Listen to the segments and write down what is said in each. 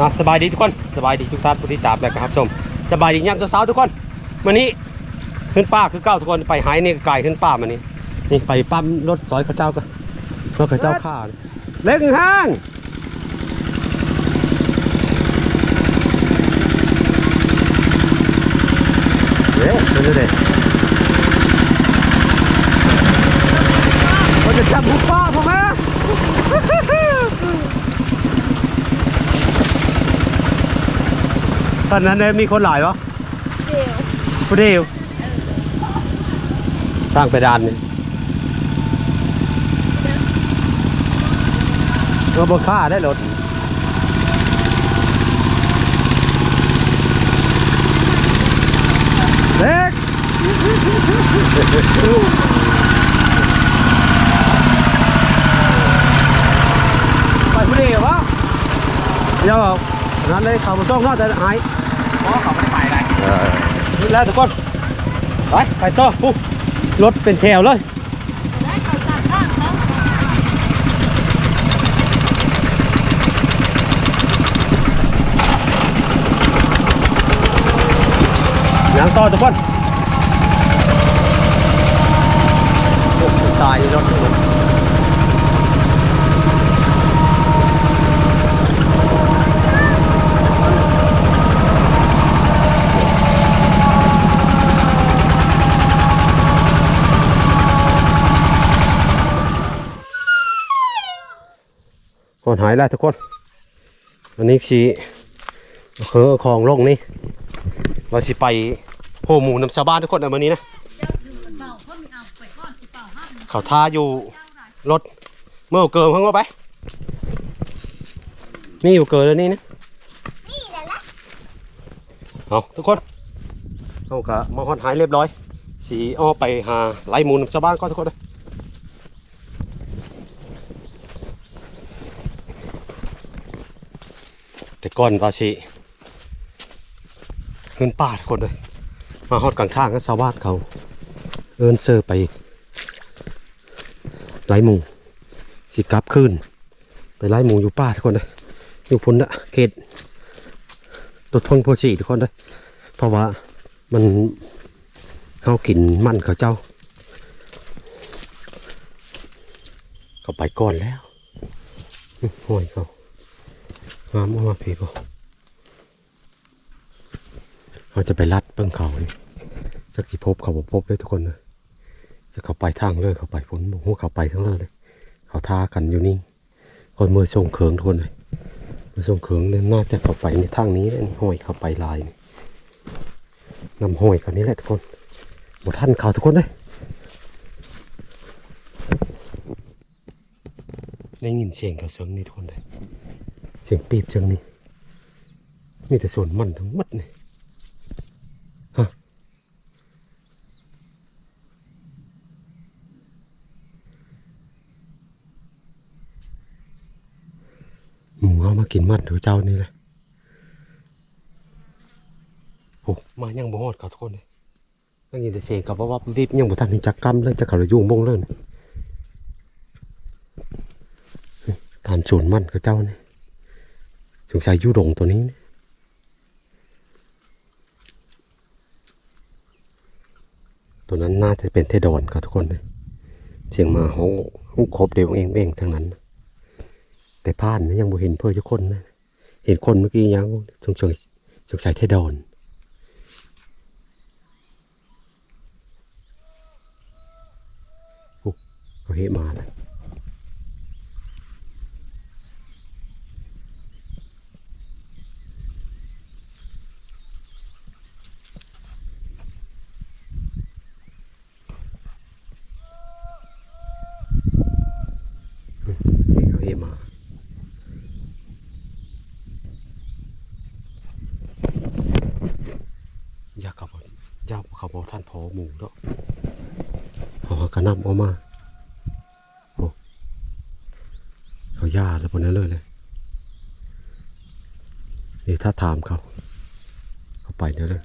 อะสบายดีทุกคนสบายดีทุกท่านผู้ที่ตามและครับชมสบายดียามเช้าๆทุกคนวันนี้ขึ้นป้าคือเก้าทุกคนไปหายนี่ไกลขึ้นป้ามานี่นี่ไปปั๊มรถซอยข้าเจ้าก็รถข้าเจ้าข้าเล็กห้างเดี๋ยวเดี๋ยวเดี๋ยวเราจะจับหุบป้าผมไหม ตอนนั้นเนี่ยมีคนหลายวะเดี๋ยวผู้เดียวสร้างไปดานนี่เราบค่าได้รถเล็กไปผู้เดียววะเดี๋ยวนั้นเลยเขามาส่งนอกแต่หาย เพราะเขาไม่ได้ไปอะไรนี่แล้วทุกคน ไป ไปต่อปุ๊บรถเป็นแถวเลย ได้เขาตัดข้างแล้วยังต่อทุกคนโอ้ยสายรถทุกคน คนหายแล้วทุกคนวันนี้ขี่คือของโลงนี่เราสิไปโหหมูน้ำชาวบ้านทุกคนในวันนี้นะเขาท่าอยู่รถเมื่อเกินเพิ่งว่าไปนี่อยู่เกินแล้วนี่นะนี่แหละละเอาทุกคนเอากะมาฮอดหายเรียบร้อย สีอ้อไปหาไล่หมูน้ำชาวบ้านก็ทุกคนเลย แต่ก่อนว่าสิขึ้นป่าทุกคนเลย มาฮอดกลางทางก็ชาวบ้านเขา เอินเซอร์ไปไล่หมูสิกลับคืนไปไล่หมูอยู่ป่าทุกคนเลยอยู่พ้นละเขตตัวทงโพสีทุกคนเลยเพราะว่ามันเขากินมันเขาเจ้า เขาไปก่อนแล้วห่วยเขา มามามาพี่เขาเขาจะไปลัดเบิ้งเขานี่จักสิพบเขาบ่พบเลยทุกคนเลยจะเขาไปทางเลยเขาไปพ้นหัวเขาไปทั้งเลยเลย เขาท่ากันอยู่นี่คนมือทรงเขิงทุกคนเลยมือทรงเขิงเนี่ยน่าจะเขาไปในทางนี้เลยนี่ห้อยเขาไปลายนี่นำห้อยเขานี้แหละทุกคนหมดท่านเขาทุกคนเลยได้ยินเสียงเขาเสียงนี่ทุกคนเลย เสียงปีบเสียงนี่มีแต่ส่วนมันทั้งหมดนี่ฮะหมูเอามากินมันเถอเจ้านี่เลยโอ้มายังบ่ฮอดเขาทุกคนเลยนั่งยินแต่เสียงกับว่าว่าวิบยังบ่ทันมีจักกรรมเลยจะเขาระยุ่งบงเล่นตามส่วนมันเขาเจ้านี่ งสัยยุดงตัวนี้นี่ตัวนั้นน่าจะเป็นเทดอนครับทุกคนเลยเสียงมาห้องห้องครบเดียวเองเองทั้งนั้น แต่ผ่านนะยังบ่เห็นเพื่อจะคนนะเห็นคนเมื่อกี้ยังสงสัยสงสัยเทดอนโอ้เขาเฮมาแล้ว เาบอกท่านพอหมูเนาะเอากระนำออกมาโอ้เขาย่าแล้วพวกนั้นเลยเลยนี่ถ้าถามเขา เขาไปเดี๋ยเลย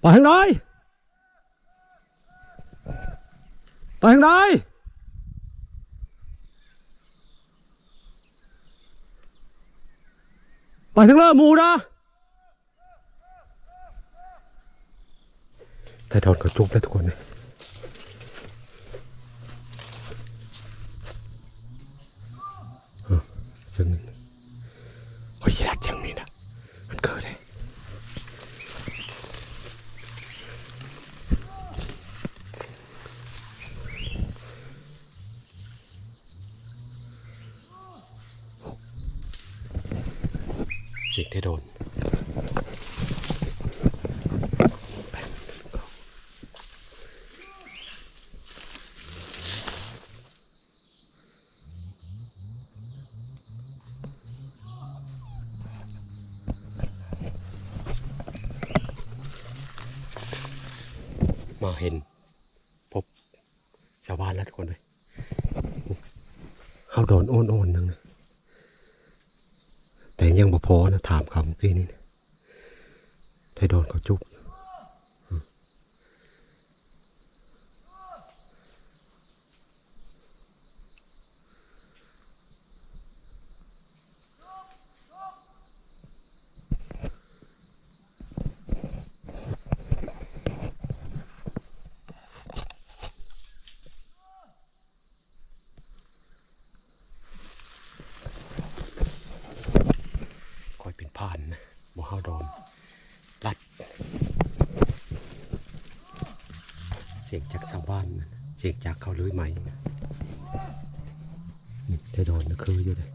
ไปล่อยห้เลย หมูนะแต่ถอดกระจุกแล้วทุกคนเลยเออจังนี้ขอชิลักจังนี้นะมันเกิดเลย เสียงได้โดนมาเห็น พบชาวบ้านแล้วทุกคนเลยเขาโดนโอนโอนๆนึงนะ ยังบ่พอนะถามเขาเมื่อกี้นี่นะถ้าโดนเขาจุกอืมคอยเป็นผ่านนะบ่เข้าโดนลัด เสียงจากชาวบ้านนะ เสียงจากเขาเลยไหมเธอโดนนะคืออยู่เลย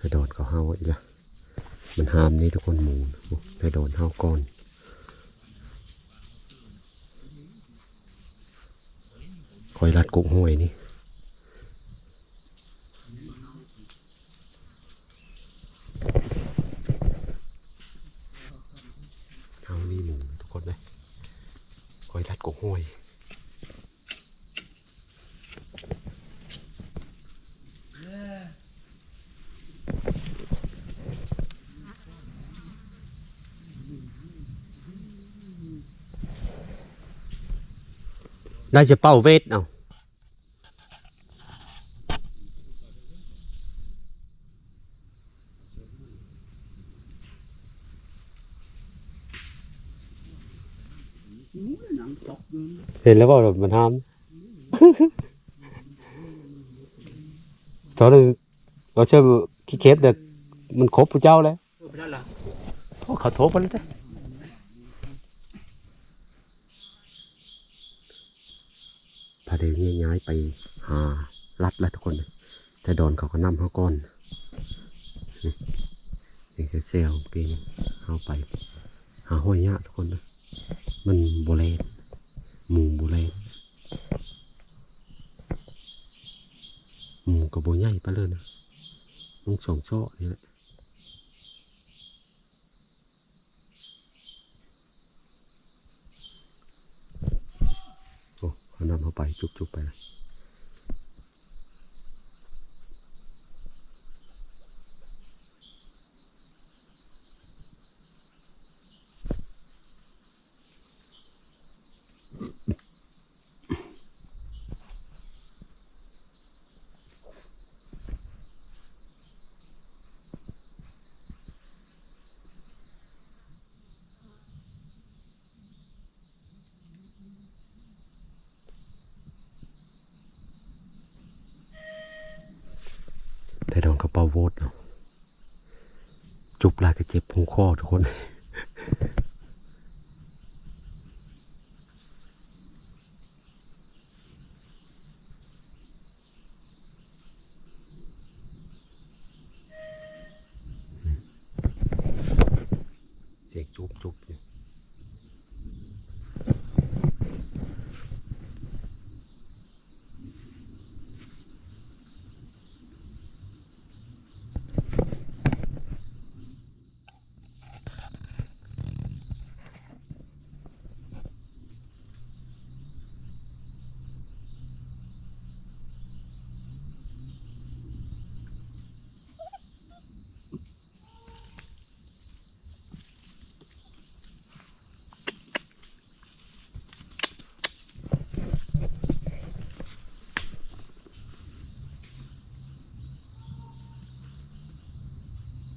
ได้โดนเขาเฮาอีกแล้วมัน หามนี่ทุกคนหมูได้โดนเท้าก้อนคอยรัดกุกห้วยนี่ เอานี่หมูทุกคนเลยคอยรัดกุกห้วย ได้จะเป้าเวทเอาเห็นแล้วว่าแบบมันทำตอนนี้เราเชื่อขี้เข็บเด็กมันครบพระเจ้าแล้วโอ้เขาโทษไปแล้ว เด้อพาเดี๋ยวนี้ย้ายไปหารัดแล้วทุกคนเลยแต่ดอนเขาก็นำเขาก้อนนี่คือเซลปีนเอาไป หาห้อยยะทุกคนมันโบเลนหมูโบเลนหมูกับโบใหญ่ไปเลยนะมันสองโซ่นี่แหละ โอ้เขานำเขาไปจุบๆไปนะ แต่โดนกระเป๋าโวดเนาะจุบลายก็เจ็บพุงคอทุกคน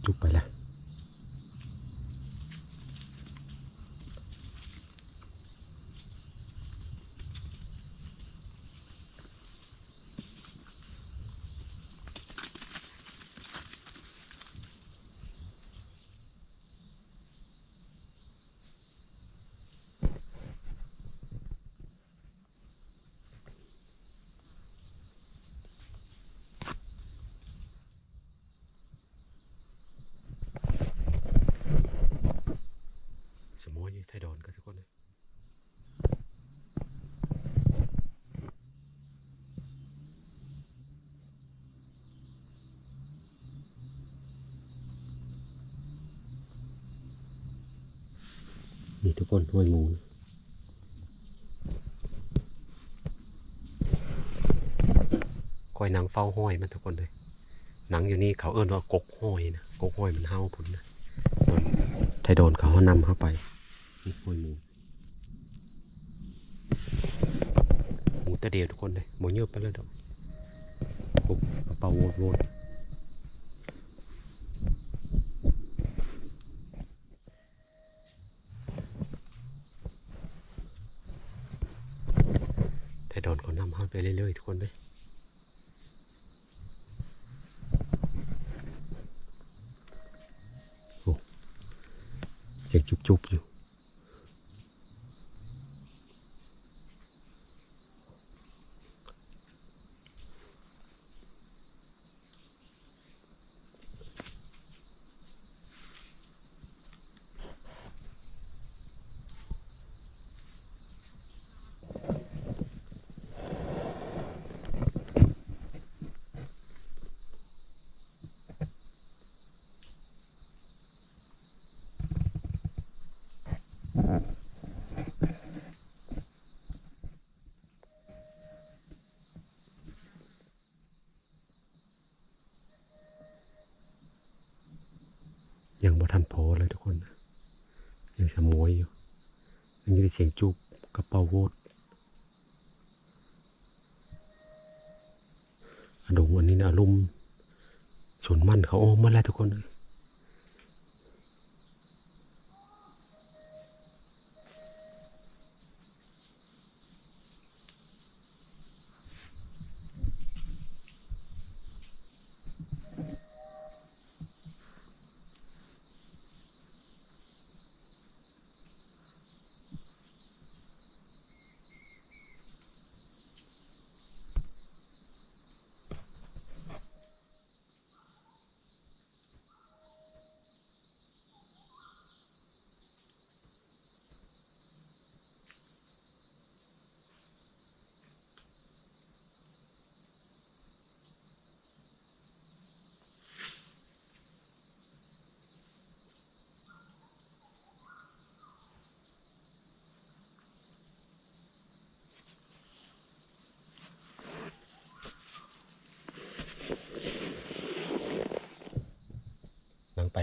จุบไปแล้ว สมอยไทยดอนกันทุกคนเลย นี่ทุกคนห้วยมูนคอยนางเฝ้าห้อยมันทุกคนเลยหนังอยู่นี่เขาเอิ้นว่ากกห้อยนะกกห้อยมันเห่าพุ่นนะไทยโดนเขานำเข้าไปนี่ห้วยมูหมูตะเดียวทุกคนเลยหมูเยอะไปแล้วดอกปุ๊บเป๋าโวดโวดไทยโด นเขานไปเรื่อยๆทุกคนไปโอ้เสียงจุบๆอยู่ ยังบ่ทันพอเลยทุกคน ยังสมวยอยู่ยังได้เสียงจุบกระเป๋าโวดอดงอันนี้นะอารมณ์สวนมันเขาออมมาแล้วทุกคน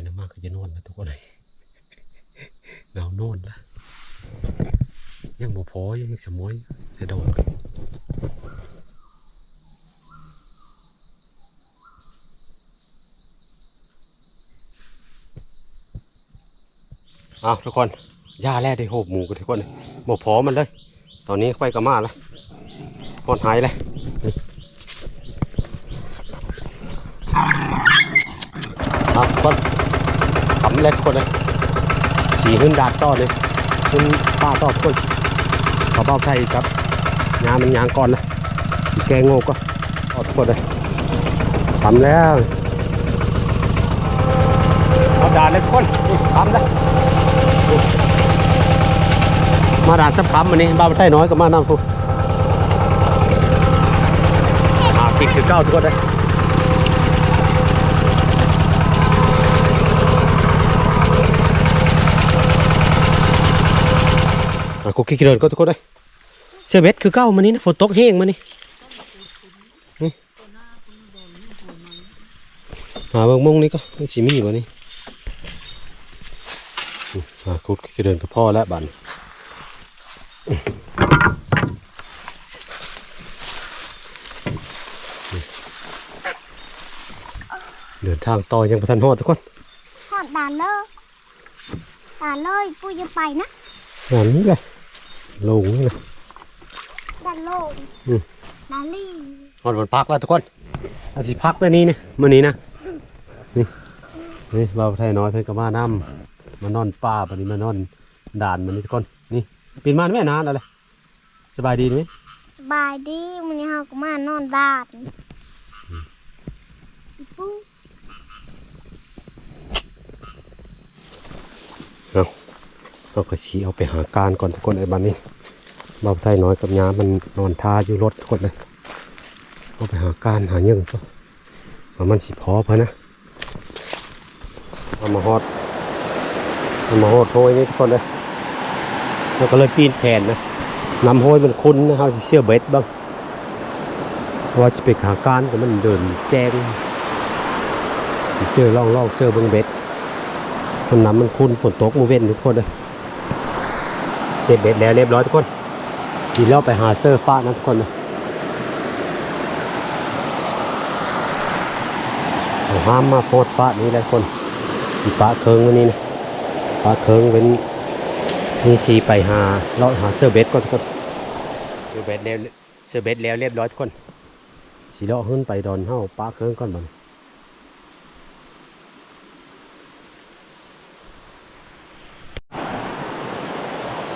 น้ำมากก็จะนอนนะทุกคนเลยเงานอนละยังบ่พอยังสมอยจะโดนเอาทุกคนย่าแร่ได้โหบหมูกันทุกคนบ่พอมันเลย ตอนนี้ไฟก็มาแล้วพอนหายเลยครับยามัน ยางก่อนเลยสีแกงโง่ก็ตอทุกคนเลยทำแล้วเอาดาดเลยทุกคนทำแล้วมาดาดสับคำวันนี้บ้าไทยน้อยก็มานำพูอ่าปิดคือเก้าทุกคนเลย อะกูขี้เดินก็ทุกคนเลยเสื้อเบ็ดคือเก้ามานี้นะฝนตกแห้งมานี่นี่หาเบางมงนี่ก็ชิมีวะนี่มอะกูขี้เดินกับพ่อแล้วบันเดินทางต่อยังประทันหอดทุกคนทอดด่านเลยด่านเลยปูจะไปนะงานนี้เลย ลงนี่นะด่านโลงอืมด่านลี่นอนบนพักแล้วทุกคนอาทิพักแล้วนี้นี่มื่อนี้นะนี่นี่เราไทยน้อยเพิ่นก็มานำมานอนป่าปนี้มานอนด่านมันนี่ทุกคนนี่ปีนมาแม่นานอะไรสบายดีไหมสบายดีมันนี้เฮาก็มานอนด่านปูเราก็ชี้เอาไปหาการก่อนทุกคนไอ้บ้านนี้เราไทยน้อยกับยามันนอนท่าอยู่รถทุกคนเลยเอาไปหาการหาเยื่งก็ว่ามันสิพอพะนะเอามาฮอดเอามาฮอดโอยนี่ทุกคนเลยเราก็เลยปีนแผ่นนะนำห้อยมันคุ้นนะเขาจะเชื่อเบ็ดบ้างว่าจะไปหาการก็มันเดินแจ้งเชื่อล่องล่องเชื่อเบิ้งเบ็ดมันน้ำมันคุ้นฝนตกมือเว้นทุกคนเลย สร็จเบ็ดแล้วเรียบร้อยทุกคนสีเล่าไปหาเสื้อฟ้านะทุกคนนะห้ามมาโพดฟ้านี้และทุกคนสีฟ้าเคิงอันนี้นะฟ้าเคิงเป็นนี่ชีไปหาเลาะหาเสื้อเบสก่อนทุกคนเสื้อเบสแล้วเสื้อเบสแล้วเรียบร้อยทุกคนสีเลาะขึ้นไปดอนเฮาป้าเคิงก่อนบ่น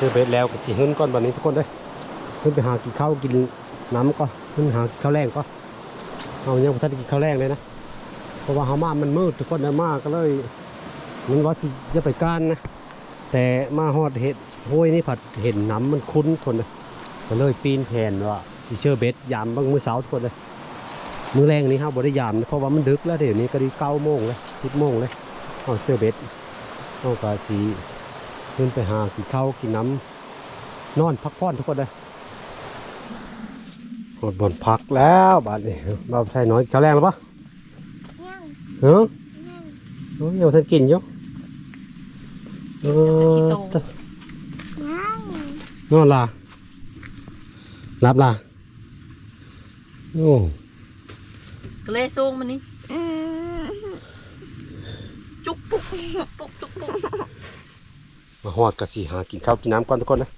เสื้อเบแล้วก็สีขึ้นก่อนบ่นี้ทุกคนเลยขึ้นไปหากินข้าวกินน้ำก็ขึ้นหากินข้าวแรงก็เอายังบ่ทันได้กินข้าวแรงเลยนะเพราะว่าเฮามามันมืดทุกคนเลยมากก็เลยมันว่าสิจะไปก้านนะแต่มาฮอดเห็ดห้วยนี่ผัดเห็นน้ำมันคุ้นคนเลยก็เลยปีนแผ่นว่าสิเชื่อเบ็ดยามบางมือเช้าทุกคนเลยมือแรงนี้ครับบ่ได้ยามเพราะว่ามันดึกแล้วเดี๋ยวนี้ก็ดีเก้าโมงเลยสิบโมงเลยเอาเสื้อเบ็ดเอากาสี ขึ้นไปหากินข้าวกินน้ำนอนพักผ่อนทุกคนเลยหมดบนพักแล้วบาดนี้เราใช่น้อยข้าวแรงหรือปะย่างเฮ้ยย่างโอ้ยยังบ่ทันกินอยู่เออตะย่างนอนลารับลาโอ้ก็เลยสูงมันนี่อืมจุกปุ๊กปุ๊กจุกปุ๊ก มาหอดกะสีหากินข้าวกินน้ำก่อนทุกคนนะ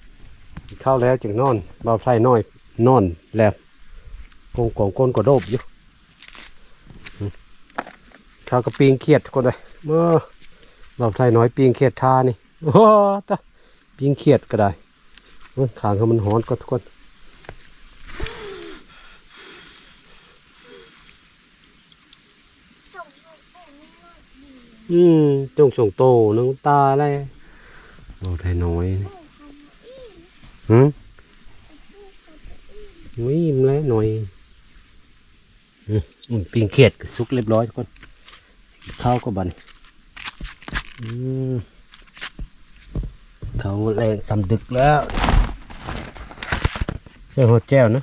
กินข้าวแล้วจึงนอนเบาไฟน้อย นอนแล้วกงกองก้นก็โดบอยู่ข้าวกระปีงเครียดทุกคนเลยเมื่อเบาไฟน้อยปีงเครียดทานี่โอ้โหตะปีงเครียดก็ได้ขางเขามันหอนก็ทุกคนอืมจงชงโตนึงตาอะไร เราได้น้อยนี่หืมวิ่มแล้วหน่อยอืมปิงเขียดก็สุกเรียบร้อยทุกคนข้าวก็บันเขาแรงสำดึกแล้วเสื้หัวแจ้วนะ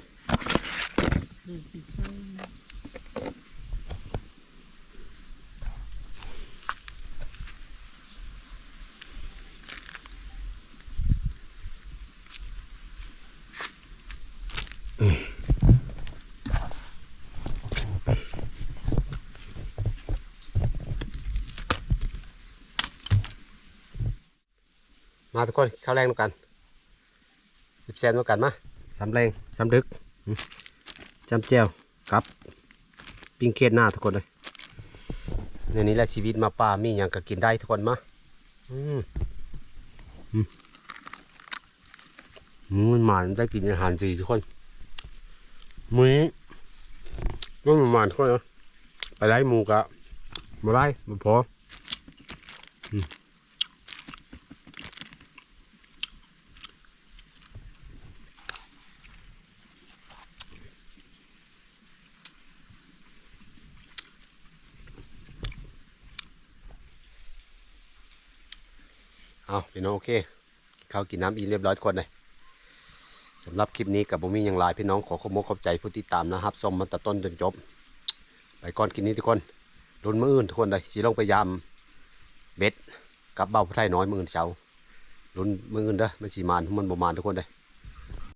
มาทุกคนข้าวแรงด้วยกันสิบแซนด้วยกันมาสำแรงสำดึกอืมจำเจียวครับปิ้งเคสหน้าทุกคนเลยในนี้แหละชีวิตมาป่ามีอย่างก็กินได้ทุกคนมาอืมอืมอืมมันหมานได้กินอาหารดีทุกคนมื้อนี้ก็มันหมานทุกคนเนาะไปได้หมูกะมาได้มาพอ เอาพี่น้องโอเคข้าวกินน้ำอีเรียบร้อยทุกคนเลยสำหรับคลิปนี้กับบุมีอย่างไรพี่น้องขอขอบคุณขอบใจผู้ติดตามนะครับชมมันตะต้นจนจบ ไปก่อนกินนี้ทุกคนรุนมืออื่นทุกคนเลยสีลงพยายามเบ็ดกับเบ้าพระไทยน้อยมืออื่นเช้ารุนมืออื่นเด้อมันสีมานมันบ่มานทุกคนเลย